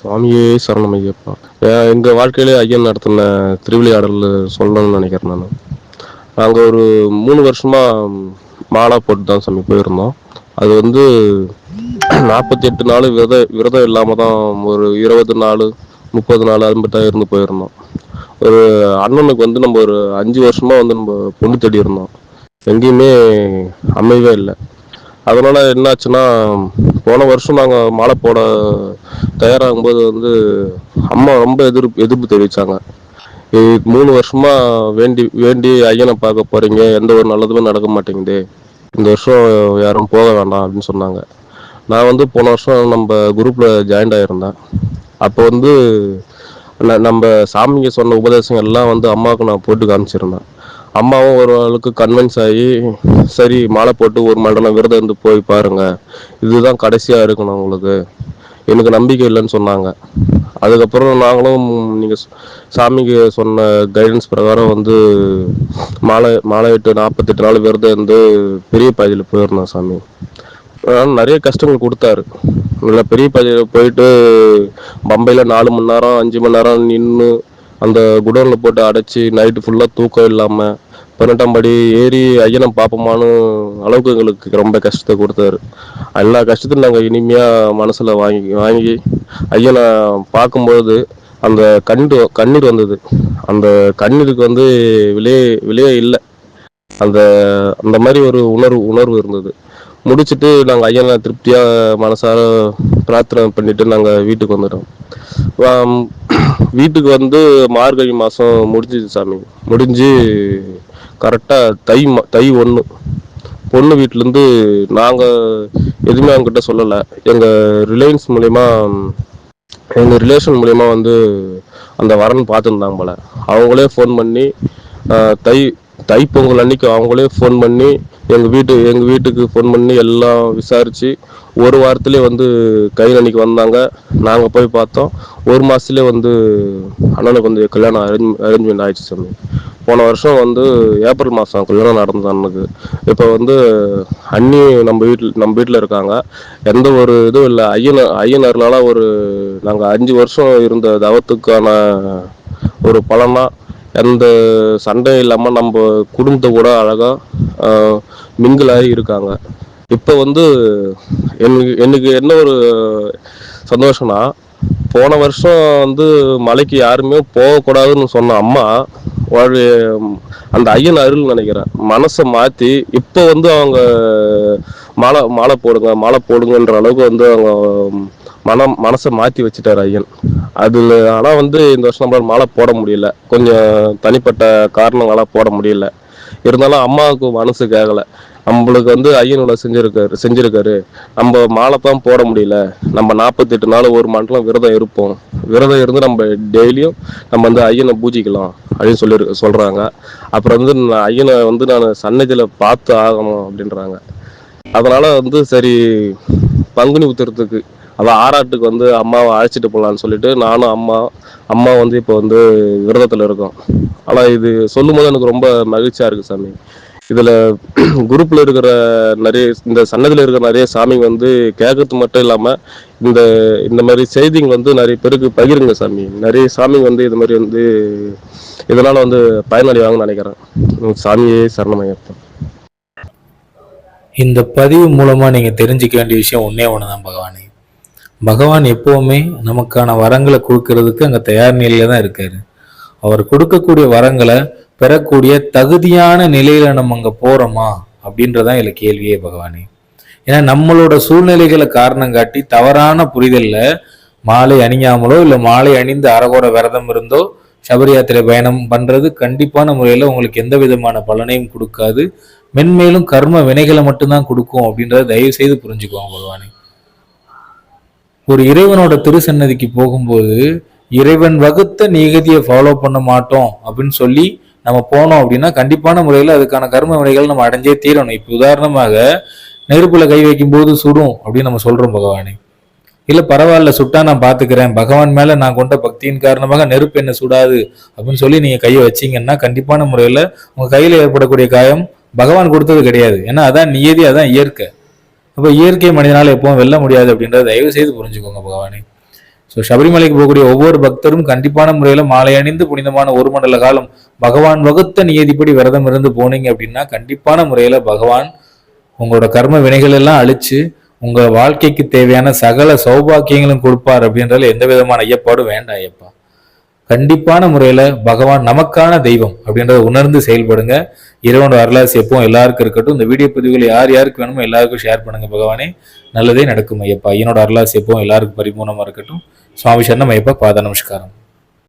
சுவாமியே சரணம் ஐயப்பா. எங்கள் வாழ்க்கையிலே ஐயன் நடத்தின திருவிளையாடல் சொல்லணும்னு நினைக்கிறேன் நான். நாங்கள் ஒரு மூணு வருஷமாக மாலா போட்டு தான் சாமி போயிருந்தோம். அது வந்து நாற்பத்தி எட்டு நாள் விரத விரதம் இல்லாமல் தான் ஒரு இருபது நாள் முப்பது நாள் அது மட்டும் தான் இருந்து போயிருந்தோம். ஒரு அண்ணனுக்கு வந்து நம்ம ஒரு அஞ்சு வருஷமாக வந்து நம்ம பொண்ணு தேடி இருந்தோம் எங்கேயுமே அமையவே இல்லை. அதனால் என்னாச்சுன்னா போன வருஷம் நாங்கள் மாலை போட தயாராகும்போது வந்து அம்மா ரொம்ப எதிர்ப்பு எதிர்ப்பு தெரிவித்தாங்க மூணு வருஷமா வேண்டி வேண்டி ஐயனை பார்க்க போறீங்க எந்த ஒரு நல்லதுமே நடக்க மாட்டேங்குது. இந்த வருஷம் யாரும் போக வேண்டாம் அப்படின்னு சொன்னாங்க. நான் வந்து போன வருஷம் நம்ம குரூப்ல ஜாயின்ட் ஆகியிருந்தேன் அப்போ வந்து நம்ம சாமிங்க சொன்ன உபதேசங்கள் எல்லாம் வந்து அம்மாவுக்கு நான் போட்டு காமிச்சிருந்தேன். அம்மாவும் ஒரு கன்வின்ஸ் ஆகி சரி மாலை போட்டு ஒரு மண்டலம் விரதம் இருந்து போய் பாருங்க. இதுதான் கடைசியாக இருக்கணும் உங்களுக்கு. எனக்கு நம்பிக்கை இல்லைன்னு சொன்னாங்க. அதுக்கப்புறம் நாங்களும் நீங்கள் சாமிக்கு சொன்ன கைடன்ஸ் பிரகாரம் வந்து மாலை மாலை எட்டு நாற்பத்தெட்டு நாள் விரதம் இருந்து பெரிய பாதையில் போயிருந்தோம் சாமி. ஆனா நிறைய கஷ்டங்கள் கொடுத்தாரு. இல்லை பெரிய பாதையில் போயிட்டு பம்பையில் நாலு மணி நேரம் அஞ்சு மணி நேரம் நின்று அந்த குடோனில் போட்டு அடைச்சி நைட்டு ஃபுல்லாக தூக்கம் இல்லாமல் பதினெட்டாம் படி ஏறி ஐயனை பார்ப்போமான்னு அளவுக்கு எங்களுக்கு ரொம்ப கஷ்டத்தை கொடுத்தாரு. எல்லா கஷ்டத்தையும் நாங்கள் இனிமையாக மனசில் வாங்கி வாங்கி ஐயனை பார்க்கும்போது அந்த கண்ணீர் கண்ணீர் வந்தது. அந்த கண்ணீருக்கு வந்து விலையே விலையே இல்லை. அந்த அந்த மாதிரி ஒரு உணர்வு உணர்வு இருந்தது. முடிச்சுட்டு நாங்கள் ஐயனை திருப்தியாக மனசார பிரார்த்தனை பண்ணிட்டு நாங்கள் வீட்டுக்கு வந்துட்டோம். வீட்டுக்கு வந்து மார்கழி மாதம் முடிஞ்சுது சாமி. முடிஞ்சு கரெக்டாக தை ம- தை ஒன்று பொண்ணு வீட்டிலேருந்து நாங்கள் எதுவுமே அவங்ககிட்ட சொல்லலை. எங்கள் ரிலையன்ஸ் மூலயமா எங்கள் ரிலேஷன் மூலயமா வந்து அந்த வரன் பார்த்துருந்தாங்க போல. அவங்களே ஃபோன் பண்ணி தை தை தைப்பொங்கல் அன்னைக்கு அவங்களே ஃபோன் பண்ணி எங்கள் வீட்டு எங்கள் வீட்டுக்கு ஃபோன் பண்ணி எல்லாம் விசாரித்து ஒரு வாரத்துலேயே வந்து கையில் அன்னைக்கு வந்தாங்க. நாங்கள் போய் பார்த்தோம். ஒரு மாதத்துலேயே வந்து அண்ணனுக்கு வந்து கல்யாணம் அரேஞ்ச் அரேஞ்ச்மெண்ட் ஆயிடுச்சு சாமி. போன வருஷம் வந்து ஏப்ரல் மாதம் கல்யாணம் நடந்தது அண்ணனுக்கு. இப்போ வந்து அண்ணி நம்ம வீட்டில் நம்ம வீட்டில் இருக்காங்க. எந்த ஒரு இதுவும் இல்லை. ஐயன ஐயனர்னால ஒரு நாங்கள் அஞ்சு வருஷம் இருந்த தவத்துக்கான ஒரு பலனாக எந்த சண்டை இல்லாமல் நம்ம குடும்பத்தை கூட அழகாக மிங்கிளாகி இருக்காங்க. இப்போ வந்து எனக்கு எனக்கு என்ன ஒரு சந்தோஷம்னா போன வருஷம் வந்து மலைக்கு யாருமே போகக்கூடாதுன்னு சொன்ன அம்மா அந்த ஐயன் அருள் நினைக்கிறேன். மனசை மாற்றி இப்போ வந்து அவங்க மாலை மாலை போடுங்க மாலை போடுங்கன்ற அளவுக்கு வந்து அவங்க மனம் மனசை மாற்றி வச்சுட்டாரு ஐயன். அதில் ஆனால் வந்து இந்த வருஷம் நம்மளால் மாலை போட முடியல. கொஞ்சம் தனிப்பட்ட காரணங்களால் போட முடியல. இருந்தாலும் அம்மாவுக்கு மனசு கேட்கல நம்மளுக்கு வந்து ஐயனோட செஞ்சிருக்காரு செஞ்சிருக்காரு. நம்ம மாலை தான் போட முடியல. நம்ம நாற்பத்தெட்டு நாள் ஒரு மண்டலம் விரதம் இருப்போம். விரதம் இருந்து நம்ம டெய்லியும் நம்ம வந்து ஐயனை பூஜிக்கலாம் அப்படின்னு சொல்லி சொல்றாங்க. அப்புறம் வந்து நான் ஐயனை வந்து நான் சன்னதியில் பார்த்து ஆகணும் அப்படின்றாங்க. அதனால வந்து சரி பங்குனி உத்திரத்துக்கு அதான் ஆறாட்டுக்கு வந்து அம்மாவை அழைச்சிட்டு போகலான்னு சொல்லிட்டு நானும் அம்மா அம்மா வந்து இப்போ வந்து விரதத்தில் இருக்கோம். ஆனால் இது சொல்லும் போது எனக்கு ரொம்ப மகிழ்ச்சியாக இருக்குது சாமி. இதில் குரூப்பில் இருக்கிற நிறைய இந்த சன்னதியில் இருக்கிற நிறைய சாமிங்க வந்து கேட்கறது மட்டும் இல்லாமல் இந்த இந்த மாதிரி செய்திங்க வந்து நிறைய பேருக்கு பகிருங்க சாமி. நிறைய சாமிங்க வந்து இது மாதிரி வந்து இதனால் வந்து பயனடைவாங்கன்னு நினைக்கிறேன். சாமியே சரணமையப்பன் இந்த பதிவு மூலமாக நீங்கள் தெரிஞ்சுக்க வேண்டிய விஷயம் ஒன்றே ஒன்று தான் பகவானே. பகவான் எப்பவுமே நமக்கான வரங்களை கொடுக்கறதுக்கு அங்கே தயார் நிலையில தான் இருக்காரு. அவர் கொடுக்கக்கூடிய வரங்களை பெறக்கூடிய தகுதியான நிலையில நம்ம அங்கே போறோமா அப்படின்றதான் இதில் கேள்வியே பகவானே. ஏன்னா நம்மளோட சூழ்நிலைகளை காரணம் காட்டி தவறான புரிதல்ல மாலை அணியாமலோ இல்லை மாலை அணிந்து அறகோட விரதம் இருந்தோ சபரி யாத்திரை பயணம் பண்றது கண்டிப்பான முறையில் உங்களுக்கு எந்த விதமான பலனையும் கொடுக்காது. மென்மேலும் கர்ம வினைகளை மட்டும்தான் கொடுக்கும் அப்படின்றத தயவு செய்து புரிஞ்சுக்குவாங்க பகவானே. ஒரு இறைவனோட திருசன்னதிக்கு போகும்போது இறைவன் வகுத்த நிகதியை ஃபாலோ பண்ண மாட்டோம் அப்படின்னு சொல்லி நம்ம போனோம் அப்படின்னா கண்டிப்பான முறையில் அதுக்கான கர்ம வினைகள் நம்ம அடைஞ்சே தீரணும். இப்போ உதாரணமாக நெருப்புல கை வைக்கும் போது சுடும் அப்படின்னு நம்ம சொல்றோம் பகவானே. இல்லை பரவாயில்ல சுட்டா நான் பார்த்துக்கிறேன் பகவான் மேலே நான் கொண்ட பக்தியின் காரணமாக நெருப்பு என்ன சுடாது அப்படின்னு சொல்லி நீங்கள் கையை வச்சிங்கன்னா கண்டிப்பான முறையில் உங்கள் கையில் ஏற்படக்கூடிய காயம் பகவான் கொடுத்தது கிடையாது. ஏன்னா அதான் நியதி அதான் இயற்கை. அப்போ இயற்கை மனிதனால எப்பவும் வெல்ல முடியாது அப்படின்றத தயவு செய்து புரிஞ்சுக்கோங்க பகவானே. ஸோ சபரிமலைக்கு போகக்கூடிய ஒவ்வொரு பக்தரும் கண்டிப்பான முறையில் மாலை அணிந்து புனிதமான ஒரு மண்டல காலம் பகவான் வகுத்த நியதிப்படி விரதம் இருந்து போனீங்க அப்படின்னா கண்டிப்பான முறையில் பகவான் உங்களோட கர்ம வினைகள் எல்லாம் அழிச்சு உங்க வாழ்க்கைக்கு தேவையான சகல சௌபாக்கியங்களும் கொடுப்பார் அப்படின்றதுல எந்த விதமான ஐயப்பாடும் வேண்டாம் ஐயப்பா. கண்டிப்பான முறையில் பகவான் நமக்கான தெய்வம் அப்படின்றத உணர்ந்து செயல்படுங்க. இறைவன் அருளாசி எப்பவும் எல்லாருக்கும் இருக்கட்டும். இந்த வீடியோ பதிவுகள் யார் யாருக்கு வேணுமோ எல்லாருக்கும் ஷேர் பண்ணுங்க பகவானே. நல்லதே நடக்கும் ஐயப்பா. என்னோட அருளாசி எப்பவும் எல்லாருக்கும் பரிபூர்ணமாக இருக்கட்டும். சுவாமி சரணம் ஐயப்பா. பாத நமஸ்காரம்.